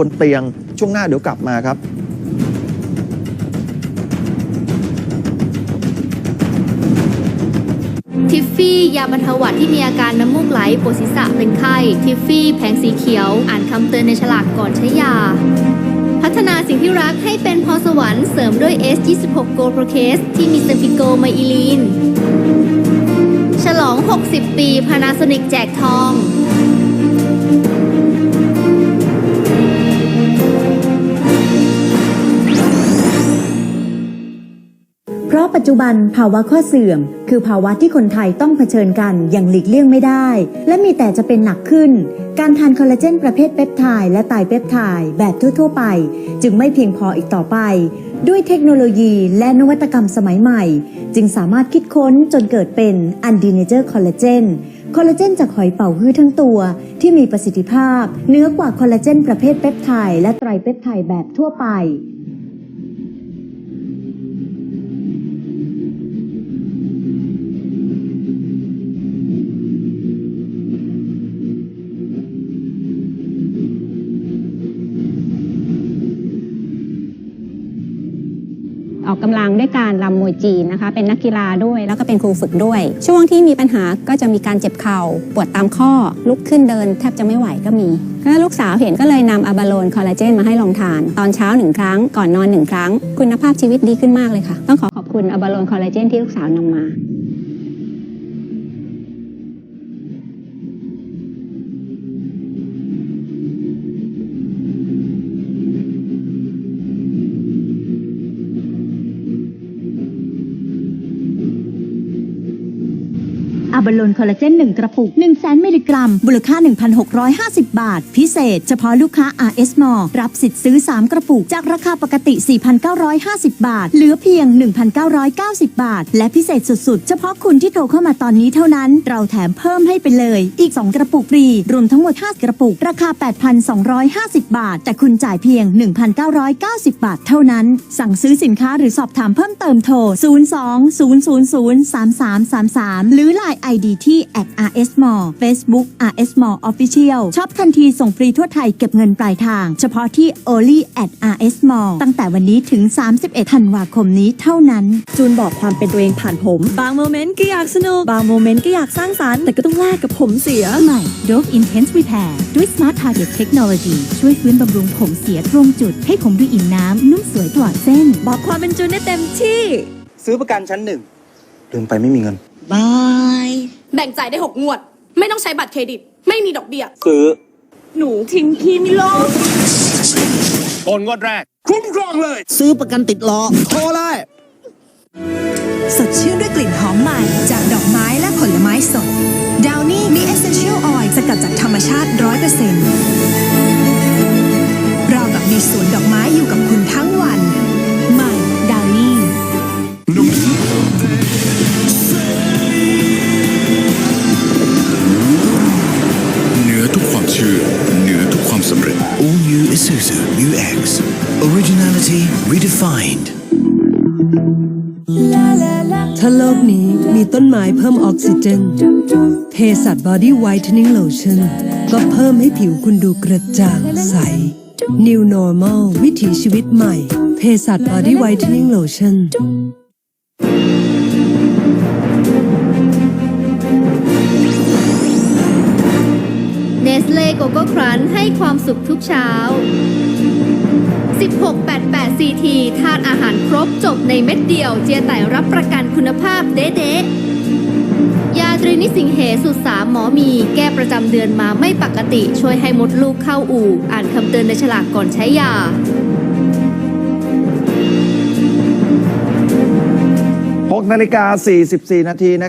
บนเตียง ช่วงหน้าเดี๋ยวกลับมาครับทิฟฟี่ยาบรรเทาหวัดที่มีอาการน้ำมูกไหลปวดศีรษะเป็นไข้ ทิฟฟี่แผงสีเขียว อ่านคำเตือนในฉลากก่อนใช้ยา พัฒนาสิ่งที่รักให้เป็นพรสวรรค์เสริมด้วย S26 Go Pro Case ที่มีเซฟิโกไมอิลีน ฉลอง 60 ปี Panasonic แจกทอง ปัจจุบันภาวะข้อเสื่อม คือภาวะที่คนไทยต้องเผชิญกันอย่างหลีกเลี่ยงไม่ได้ และมีแต่จะเป็นหนักขึ้น การทานคอลลาเจนประเภทเปปไทด์และไตเปปไทด์แบบทั่ว ๆ ไป จึงไม่เพียงพออีกต่อไป ด้วยเทคโนโลยีและนวัตกรรมสมัยใหม่ จึงสามารถคิดค้นจนเกิดเป็นอันดีเนเจอร์คอลลาเจนคอลลาเจนจากหอยเป๋าฮื้อทั้งตัว ที่มีประสิทธิภาพเหนือกว่าคอลลาเจนประเภทเปปไทด์และไตรเปปไทด์แบบทั่วไป ออกกำลังด้วยการรำมวยจีนนะคะ เป็นนักกีฬาด้วยแล้วก็เป็นครูฝึกด้วย ช่วงที่มีปัญหาก็จะมีการเจ็บเข่าปวดตามข้อ ลุกขึ้นเดินแทบจะไม่ไหวก็มีก็ลูกสาวเห็นก็เลยนำอะบาโลนคอลลาเจนมาให้ลองทาน ตอนเช้าหนึ่งครั้งก่อนนอนหนึ่งครั้ง คุณภาพชีวิตดีขึ้นมากเลยค่ะ ต้องขอขอบคุณอะบาโลนคอลลาเจนที่ลูกสาวนำมา บาโลนคอลลาเจน 1 กระปุก1 0 0 0 0 0มิลลิกรัมมูลค่า 1,650 บาท พิเศษ เฉพาะลูกค้า RS m รับสิทธิ์ซื้อ 3 กระปุก จากราคาปกติ 4,950 บาท เหลือเพียง 1,990 บาท และพิเศษสุดๆ เฉพาะคุณที่โทรเข้ามาตอนนี้เท่านั้น เราแถมเพิ่มให้ไปเลย อีก 2 กระปุกฟรี รวมทั้งหมด 5 กระปุก ราคา 8,250 บาท แต่คุณจ่ายเพียง 1,990 บาทเท่านั้น สั่งซื้อสินค้าหรือสอบถามเพิ่มเติมโทร 02-000-3333 หรือ Line ID ที่ @rsmall Facebook rsmall official ช็อปทันทีส่งฟรีทั่วไทยเก็บเงินปลายทาง เฉพาะที่ only at rsmall ตั้งแต่วันนี้ถึง 31 ธันวาคมนี้เท่านั้น จูนบอกความเป็นตัวเองผ่านผม บางโมเมนต์ก็อยากสนุก บางโมเมนต์ก็อยากสร้างสรรค์แต่ก็ต้องแลกกับผมเสียใหม่ Dove Intense Repair ด้วย Smart Target Technology ช่วยฟื้นบำรุงผมเสียตรงจุด ให้ผมดูอิ่มน้ำนุ่มสวยตลอดเส้น บอกความเป็นจูนได้เต็มที่ ซื้อประกันชั้นหนึ่งลืมไปไม่มีเงิน บาย แบ่งจ่ายได้6งวด ไม่ต้องใช้บัตรเครดิต ไม่มีดอกเบี้ย ซื้อ หนูทิ้งพี่ไม่รอดโอนงวดแรก คุ้มครองเลย ซื้อประกันติดล้อโทรเลย สดชื่นด้วยกลิ่นหอมใหม่ จากดอกไม้และผลไม้สด ดาวนี่มี Essential Oil สกัดจากธรรมชาติ100%เรากับมีสวนดอกไม้อยู่กับคุณ Redefined ถ้าโลกนี้มีต้นไม้เพิ่มออกซิเจน เภสัช Body Whitening Lotion ก็เพิ่มให้ผิวคุณดูกระจ่างใส New Normal วิถีชีวิตใหม่ เภสัช Body Whitening Lotion เนสเล่โกโก้ครันให้ความสุขทุกเช้า 1688 CT ทานอาหารครบจบในเม็ดเดียว เจียไต่รับประกันคุณภาพเด๊ะยาตรีนิสิงเหสุดสามหมอมี แก้ประจำเดือนมาไม่ปกติ ช่วยให้มดลูกเข้าอู่ อ่านคำเตือนในฉลากก่อนใช้ยา6นาฬิกา44 นาทีนะครับ